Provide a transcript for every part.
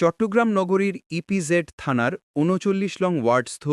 চট্টগ্রাম নগরীর ইপিজেড থানার উনচল্লিশ লং ওয়ার্ডস্থ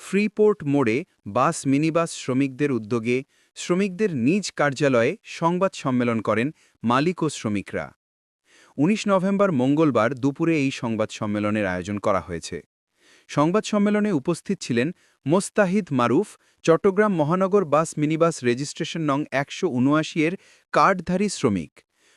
ফ্রিপোর্ট মোড়ে বাস, মিনিবাস শ্রমিকদের উদ্যোগে শ্রমিকদের নিজ কার্যালয়ে সংবাদ সম্মেলন করেন মালিক ও শ্রমিকরা। ১৯ নভেম্বর মঙ্গলবার দুপুরে এই সংবাদ সম্মেলনের আয়োজন করা হয়েছে। সংবাদ সম্মেলনে উপস্থিত ছিলেন মোস্তাহিদ মারুফ, চট্টগ্রাম মহানগর বাস, মিনিবাস রেজিস্ট্রেশন নং একশো উনআশি এর কার্ডধারী শ্রমিক,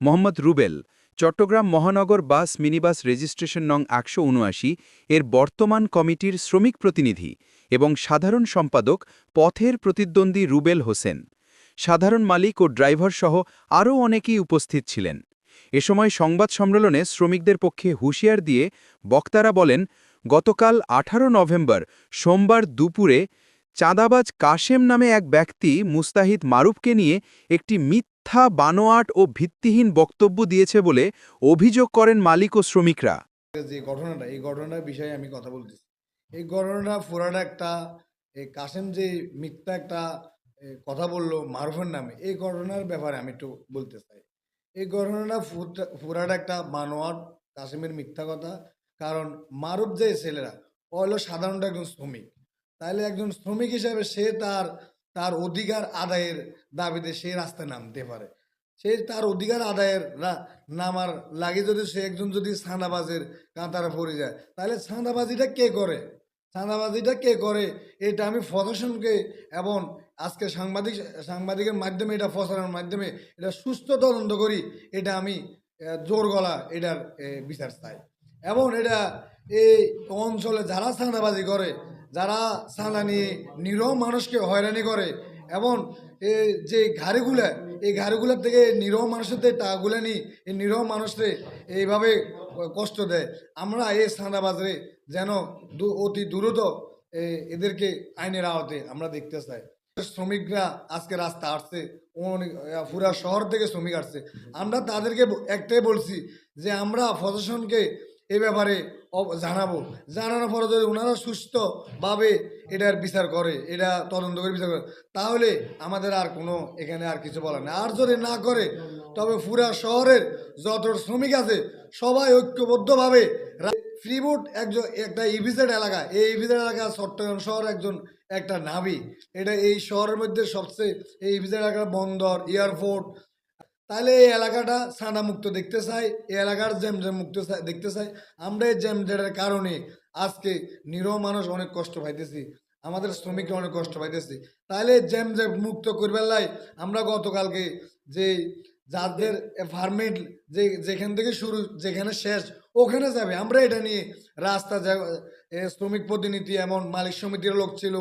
মোহাম্মদ রুবেল চট্টগ্রাম মহানগর বাস মিনিবাস রেজিস্ট্রেশন নং একশো উনআশি এর বর্তমান কমিটির শ্রমিক প্রতিনিধি এবং সাধারণ সম্পাদক পথের প্রতিদ্বন্দ্বী রুবেল হোসেন। সাধারণ মালিক ও ড্রাইভার সহ আরও অনেকেই উপস্থিত ছিলেন। এ সময় সংবাদ সম্মেলনে শ্রমিকদের পক্ষে হুঁশিয়ার দিয়ে বক্তারা বলেন, গতকাল আঠারো নভেম্বর সোমবার দুপুরে চাঁদাবাজ কাশেম নামে এক ব্যক্তি মুস্তাহিদ মারুফকে নিয়ে একটি মিথ্যা বানোয়াট ও ভিত্তিহীন বক্তব্য দিয়েছে বলে অভিযোগ করেন মালিক ও শ্রমিকরা। যে ঘটনাটা, এই ঘটনার বিষয়ে আমি কথা বলতেছি। এই ঘটনাটা পুরাটা একটা কাসেম যে মিথ্যা একটা কথা বলল মারুফের নামে, এই ঘটনার ব্যাপারে আমি একটু বলতে চাই। এই ঘটনাটা পুরাটা একটা মানোয়ার কাসেমের মিথ্যা কথা। কারণ মারুফ যে ছেলেরা, ও হলো সাধারণত একজন শ্রমিক। তাহলে একজন শ্রমিক হিসাবে সে তার তার অধিকার আদায়ের দাবিতে সে রাস্তায় নামতে পারে। সে তার অধিকার আদায়ের নামার লাগে যদি সে একজন যদি ছাঁদাবাজের কাঁতারা পড়ে যায়, তাহলে ছাঁদাবাজিটা কে করে? ছাঁদাবাজিটা কে করে? এটা আমি প্রশাসনকে এবং আজকে সাংবাদিক, সাংবাদিকের মাধ্যমে, এটা প্রচারের মাধ্যমে, এটা সুস্থ তদন্ত করি, এটা আমি জোর গলা এটার বিচার চাই। এবং এটা এই অঞ্চলে যারা চাঁদাবাজি করে যারা নিয়ে নিরহ মানুষকে হয়রানি করে এবং যে গাড়িগুলা এই গাড়িগুলোর থেকে নিরহ মানুষের থেকে টাকাগুলো নিয়ে এই নিরহ মানুষরে এইভাবে কষ্ট দেয়। আমরা এই চাঁদাবাজরে যেন অতি দ্রুত এদেরকে আইনের আওতে আমরা দেখতে চাই। শ্রমিকরা আজকে রাস্তা আসছে পুরা শহর থেকে শ্রমিক আসছে। আমরা তাদেরকে একটাই বলছি যে, আমরা প্রশাসনকে এ ব্যাপারে জানাব। জানানোর পরে যদি ওনারা সুস্থভাবে এটার বিচার করে, এটা তদন্ত করে বিচার করে, তাহলে আমাদের আর কোনো এখানে আর কিছু বলার নেই। আর যদি না করে, তবে পুরা শহরের যত শ্রমিক আছে, সবাই ঐক্যবদ্ধভাবে ফ্রিবুট একজন, একটা ইভিজেড এলাকা, এই ইভিজেড এলাকা চট্টগ্রাম শহর একজন, একটা নাবি। এটা এই শহরের মধ্যে সবচেয়ে, এই ইভিজেড এলাকার বন্দর, এয়ারপোর্ট তাহলে এই এলাকাটা সাদা মুক্ত দেখতে চাই, এই এলাকার জ্যাম জ্যাম মুক্ত দেখতে চাই। আমরা এই জ্যাম জ্যামের কারণে আজকে নিরহ মানুষ অনেক কষ্ট পাইতেছি, আমাদের শ্রমিকরা অনেক কষ্ট পাইতেছি। তাহলে জ্যাম জ্যাম মুক্ত করবার লাই আমরা গতকালকে যে যাদের ফার্মেট যে যেখান থেকে শুরু, যেখানে শেষ, ওখানে যাবে। আমরা এটা নিয়ে রাস্তা শ্রমিক প্রতিনিধি এমন মালিক সমিতির লোক ছিল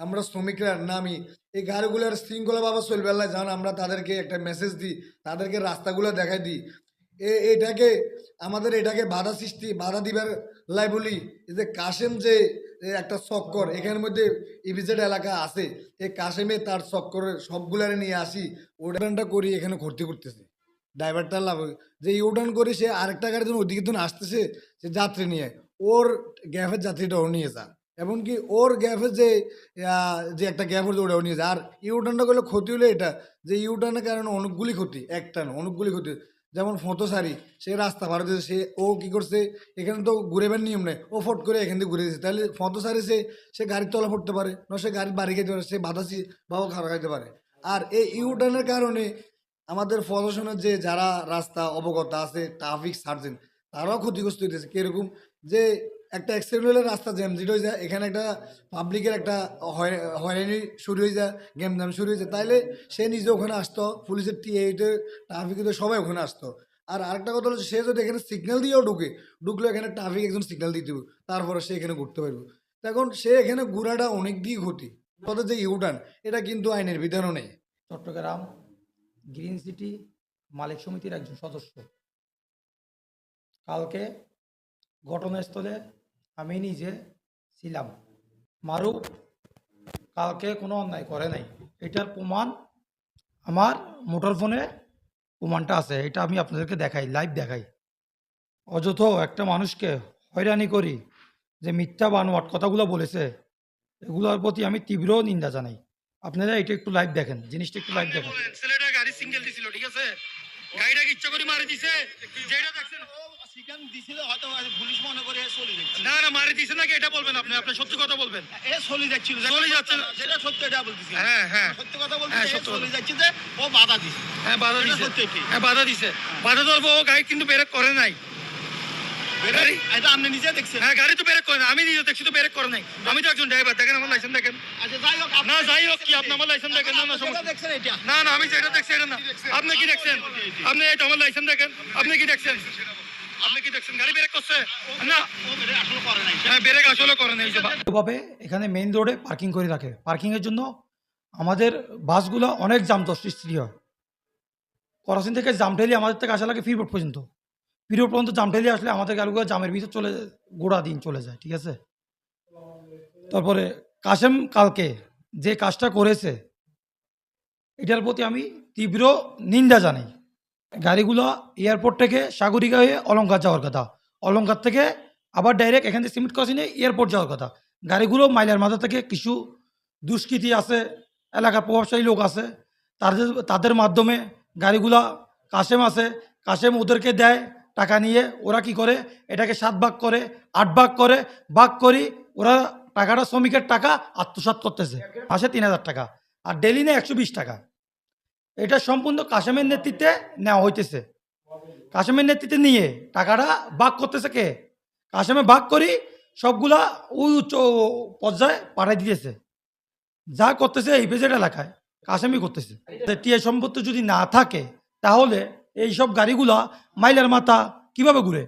আমরা শ্রমিকরা নামি এই গাড়িগুলোর শৃঙ্খলা বাবা চলবে আল্লাহ জান আমরা তাদেরকে একটা মেসেজ দিই, তাদেরকে রাস্তাগুলো দেখাই দিই। এ, এটাকে, আমাদের এটাকে বাধা সৃষ্টি, বাধা দিবার লাই বলি যে কাশেম যে একটা চক্কর, এখানের মধ্যে ইভিজেড এলাকা আছে, এই কাশেমে তার চক্করের সবগুলারে নিয়ে আসি ওটানটা করি, এখানে ভর্তি করতেছে ড্রাইভারটা লাভ যে ইউটার্ন করে, সে আরেকটা গাড়ির জন্য ওদিকে জন্য আসতেছে, সে যাত্রী নিয়ে ওর গ্যাপের যাত্রীটা ও নিয়ে যা এমনকি ওর গ্যাপের যে যে একটা গ্যাপ হচ্ছে ওটাও নিয়ে যায়। আর ইউটার্নটা করলে ক্ষতি হলো এটা, যে ইউটার্নের কারণে অনেকগুলি ক্ষতি, একটা না, অনেকগুলি ক্ষতি। যেমন ফতোসারি সে রাস্তা দিয়েছে সে, ও কি করছে, এখানে তো ঘুরেবার নিয়ম নেই, ও ফট করে এখান থেকে ঘুরে দিয়েছে। তাহলে ফতোসারি সে সে গাড়ির তলা পড়তে পারে, না সে গাড়ির বাড়ি খেতে পারে, সে বাতাসি বাবা খারাপ খাইতে পারে। আর এই ইউটার্নের কারণে আমাদের প্রশাসনের যে, যারা রাস্তা অবগত আছে ট্রাফিক সার্জেন্ট তারাও ক্ষতিগ্রস্ত হইতেছে। কীরকম? যে একটা অ্যাক্সিডেন্ট রাস্তা জ্যাম জিট হয়ে যায় এখানে একটা পাবলিকের একটা হয়রানি শুরু হয়ে যায় গেম জাম শুরু হয়ে যায় তাইলে সে নিজে ওখানে আসতো, পুলিশের টিএইতে ট্রাফিকে সবাই ওখানে আসতো। আর আরেকটা কথা হলো সে যদি এখানে সিগন্যাল দিয়েও ঢুকে, ঢুকলে এখানে ট্রাফিক একজন সিগন্যাল দিতে হবে, তারপরে সে এখানে ঘুরতে পারবে। এখন সে এখানে ঘোরাটা অনেক দিয়ে ঘটি পথে যে ইউটার্ন এটা কিন্তু আইনের বিধানও নেই। চট্টগ্রাম গ্রিন সিটি মালিক সমিতির একজন সদস্য। কালকে ঘটনাস্থলে আমি নিজে ছিলাম। মারুফ কালকে কোনো অন্যায় করে নাই। এটার প্রমাণ আমার মোটর ফোনে প্রমাণটা আছে। এটা আমি আপনাদেরকে দেখাই লাইভ দেখাই। অযথ একটা মানুষকে হয়রানি করি যে মিথ্যা বানোয়াট কথাগুলো বলেছে, এগুলোর প্রতি আমি তীব্র নিন্দা জানাই। আপনারা এটা একটু লাইভ দেখেন, জিনিসটা একটু লাইভ দেখেন। ছেলেটা গাড়ি সিঙ্গেল দিছিল, ঠিক আছে? গাড়িটাকে ইচ্ছা করে মারি দিছে? যেটা দেখছেন না না মারি দিছে নাকি এটা বলবেন আপনি? আপনি সত্যি কথা বলবেন। এ চলে যাচ্ছিল চলে যাচ্ছে না। যেটা সত্য এটা বলতেছি। হ্যাঁ হ্যাঁ। সত্যি কথা বলতে হ্যাঁ, চলে যাচ্ছে যে ও বাধা দিছে। হ্যাঁ বাধা দিছে। সত্যি হ্যাঁ বাধা দিছে। বাধা দেওয়ার ও গাড়ি কিন্তু বেরেক করে নাই। এটা আপনি নিজে দেখছেন? হ্যাঁ গাড়ি তো ব্রেক করে না। আমি নিজে দেখছি তো ব্রেক করে নাই। আমি তো একজন ড্রাইভার দেখেন আমার লাইসেন্স দেখেন। আচ্ছা যাই হোক না যাই হোক কি আপনি আমার লাইসেন্স দেখেন না না সমস্যা। দেখছেন এটা। না না আমি যেটা দেখছি এটা না। আপনি কি দেখছেন? আপনি এটা আমার লাইসেন্স দেখেন। আপনি কি দেখছেন? আপনি কি দেখছেন? গাড়ি ব্রেক করছে? না। ও বেরে আসলে করে নাই হ্যাঁ ভাবে এখানে মেইন রোডে পার্কিং করে রাখে। পার্কিংয়ের জন্য আমাদের বাসগুলো অনেক জাম তো সৃষ্টি হয়। করাসিন থেকে জাম জামঠেলি আমাদের থেকে আসা লাগে ফিরবোর্ড পর্যন্ত। ফিরবোর্ড পর্যন্ত জাম জামঠেলি আসলে আমাদের গাড়িগুলো জামের ভিতর চলে গোড়া দিন চলে যায়, ঠিক আছে? তারপরে কাশেম কালকে যে কাজটা করেছে, এটার প্রতি আমি তীব্র নিন্দা জানাই। গাড়িগুলো এয়ারপোর্ট থেকে সাগরিকা হয়ে অলঙ্কার যাওয়ার কথা। অলঙ্কার থেকে আবার ডাইরেক্ট এখান থেকে সিমেন্ট ক্রসিংয়ে এয়ারপোর্ট যাওয়ার কথা। গাড়িগুলো মাইলার মাথা থেকে কিছু দুষ্কৃতি আছে, এলাকার প্রভাবশালী লোক আছে, তাদের তাদের মাধ্যমে গাড়িগুলা কাশেম আছে, কাশেম ওদেরকে দেয় টাকা নিয়ে ওরা কি করে? এটাকে সাত ভাগ করে, আট ভাগ করে, ভাগ করি, ওরা টাকাটা শ্রমিকের টাকা আত্মসাৎ করতেছে। মাসে তিন হাজার টাকা। আর ডেলি নেয় একশো বিশ টাকা। এটা সম্পূর্ণ কাশেমের নেতৃত্বে নেওয়া হইতেছে। কাশেমের নেতৃত্বে নিয়ে টাকাটা ভাগ করতেছে কে? কাশেমে ভাগ করি, সবগুলা ওই উচ্চ পর্যায়ে পাঠাই দিতেছে। যা করতেছে এই পেজের এলাকায় কাশেমই করতেছে। টিএ সম্পত্তি যদি না থাকে, তাহলে এই সব গাড়িগুলা মাইলের মাথা কীভাবে ঘুরে?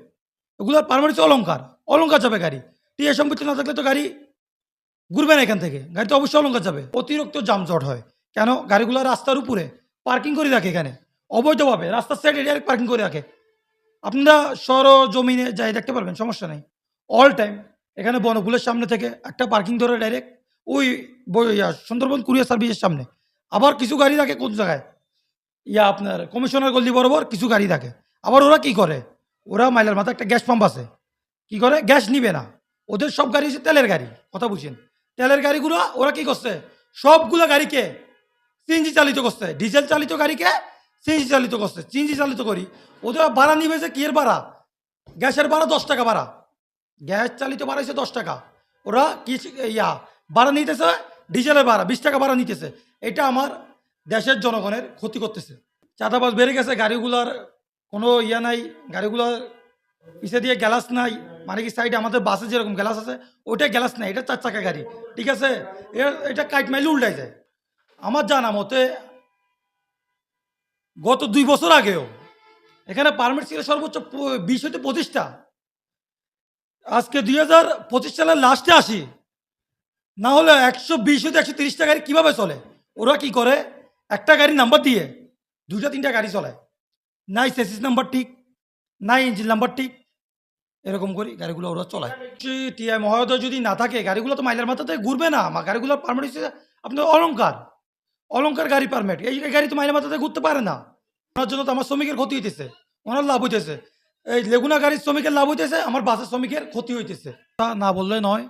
ওগুলোর পারমানেন্ট অলঙ্কার অলঙ্কার যাবে গাড়ি। টিএ সম্পত্তি না থাকলে তো গাড়ি ঘুরবে না এখান থেকে। গাড়ি তো অবশ্যই অলঙ্কার যাবে অতিরিক্ত যানজট হয়। কেন? গাড়িগুলো রাস্তার উপরে পার্কিং করে রাখে এখানে। অবৈধভাবে রাস্তার সাইডে ডাইরেক্ট পার্কিং করে রাখে। আপনারা সর জমিনে যাই দেখতে পারবেন, সমস্যা নেই। অল টাইম এখানে বনফুলের সামনে থেকে একটা পার্কিং ধরে ডাইরেক্ট ওই সুন্দরবন কুরিয়ার সার্ভিসের সামনে। আবার কিছু গাড়ি রাখে কোন জায়গায়? ইয়া আপনার কমিশনার গল্লি বরাবর কিছু গাড়ি থাকে। আবার ওরা কি করে? ওরা মাইলের মাথায় একটা গ্যাস পাম্প আছে। কি করে? গ্যাস নিবে না। ওদের সব গাড়ি হচ্ছে তেলের গাড়ি। কথা বুঝছেন? তেলের গাড়িগুলো ওরা কি করছে? সবগুলো গাড়িকে সিএনজি চালিত করছে। ডিজেল চালিত গাড়িকে সিএনজি চালিত করছে। সিএনজি চালিত করি। ওদের ভাড়া নিবে যে কি এর ভাড়া? গ্যাসের ভাড়া দশ টাকা ভাড়া। গ্যাস চালিত ভাড়া হচ্ছে দশ টাকা। ওরা কি ইয়া ভাড়া নিতেছে? ডিজেলের ভাড়া, বিশ টাকা ভাড়া নিতেছে। এটা আমার দেশের জনগণের ক্ষতি করতেছে। চাঁদাবাজ বেড়ে গেছে, গাড়িগুলার কোনো ইয়া নাই, গাড়িগুলোর পিছে দিয়ে গ্যালাস নাই মানে কি সাইডে আমাদের বাসে যেরকম গ্যালাস আছে ওইটা গ্যালাস নাই, এটা চার চাকা গাড়ি, ঠিক আছে? এটা কাইট মাইলে উল্টাই যায়। আমার জানা মতে গত দুই বছর আগেও, এখানে পারমিট ছিল সর্বোচ্চ বিশ হতে পঁচিশটা। আজকে দুই হাজার পঁচিশ সালের লাস্টে আসি, না হলে একশো বিশ হতে একশো তিরিশটা গাড়ি কীভাবে চলে? ওরা কি করে? একটা গাড়ি নাম্বার দিয়ে দুইটা, তিনটা গাড়ি চলায়। নাই সেসিস নাম্বার ঠিক নাই ইঞ্জিন নাম্বার ঠিক, এরকম করি গাড়িগুলো ওরা চলায়। টিআই মহোদয় যদি না থাকে, গাড়িগুলো তো মাইলের মাথাতে ঘুরবে না আমার গাড়িগুলোর পারমিট হচ্ছে আপনার অলঙ্কার অলঙ্কার গাড়ি পারমিট এই গাড়ি তো মাইলের মাথাতে ঘুরতে পারে না। ওনার জন্য তো আমার শ্রমিকের ক্ষতি হইতেছে, ওনার লাভ হইতেছে। এই লেগুনা গাড়ির শ্রমিকের লাভ হইতেছে, আমার বাসের শ্রমিকের ক্ষতি হইতেছে। তা না বললে নয়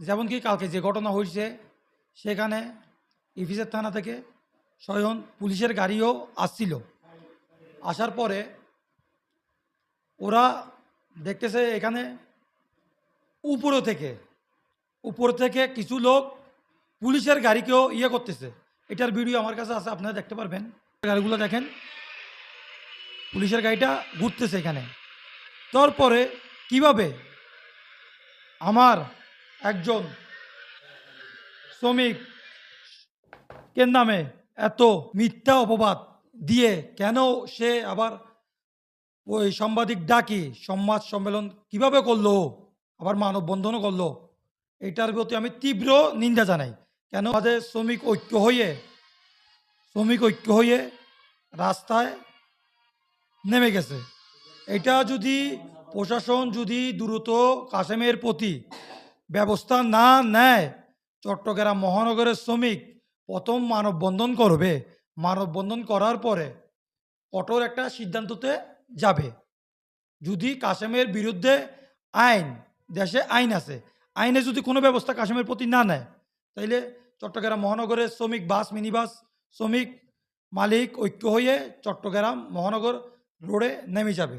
যেমন কি কালকে যে ঘটনা হয়েছে সেখানে ইফিসের থানা থেকে স্বয়ং পুলিশের গাড়িও আসছিল। আসার পরে ওরা দেখতেছে এখানে উপরে থেকে উপর থেকে কিছু লোক পুলিশের গাড়িকেও ইয়ে করতেছে। এটার ভিডিও আমার কাছে আছে, আপনারা দেখতে পারবেন। গাড়িগুলো দেখেন, পুলিশের গাড়িটা ঘুরতেছে এখানে। তারপরে কীভাবে আমার একজন শ্রমিক, কেন নামে এত মিথ্যা অপবাদ দিয়ে কেন সে আবার ওই সাংবাদিক ডাকি? সংবাদ সম্মেলন কীভাবে করল? আবার মানববন্ধনও করল? এটার প্রতি আমি তীব্র নিন্দা জানাই। কেন আমাদের শ্রমিক ঐক্য হয়ে শ্রমিক ঐক্য হয়ে রাস্তায় নেমে গেছে? এটা যদি প্রশাসন যদি দ্রুত কাশেমের প্রতি ব্যবস্থা না নেয়, চট্টগ্রাম মহানগরের শ্রমিক প্রথম মানববন্ধন করবে। মানববন্ধন করার পরে কঠোর একটা সিদ্ধান্ততে যাবে। যদি কাশেমের বিরুদ্ধে আইন, দেশে আইন আছে, আইনে যদি কোনো ব্যবস্থা কাশেমের প্রতি না নেয়, তাইলে চট্টগ্রাম মহানগরের শ্রমিক বাস মিনি বাস শ্রমিক মালিক ঐক্য হয়ে চট্টগ্রাম মহানগর রোডে নেমে যাবে।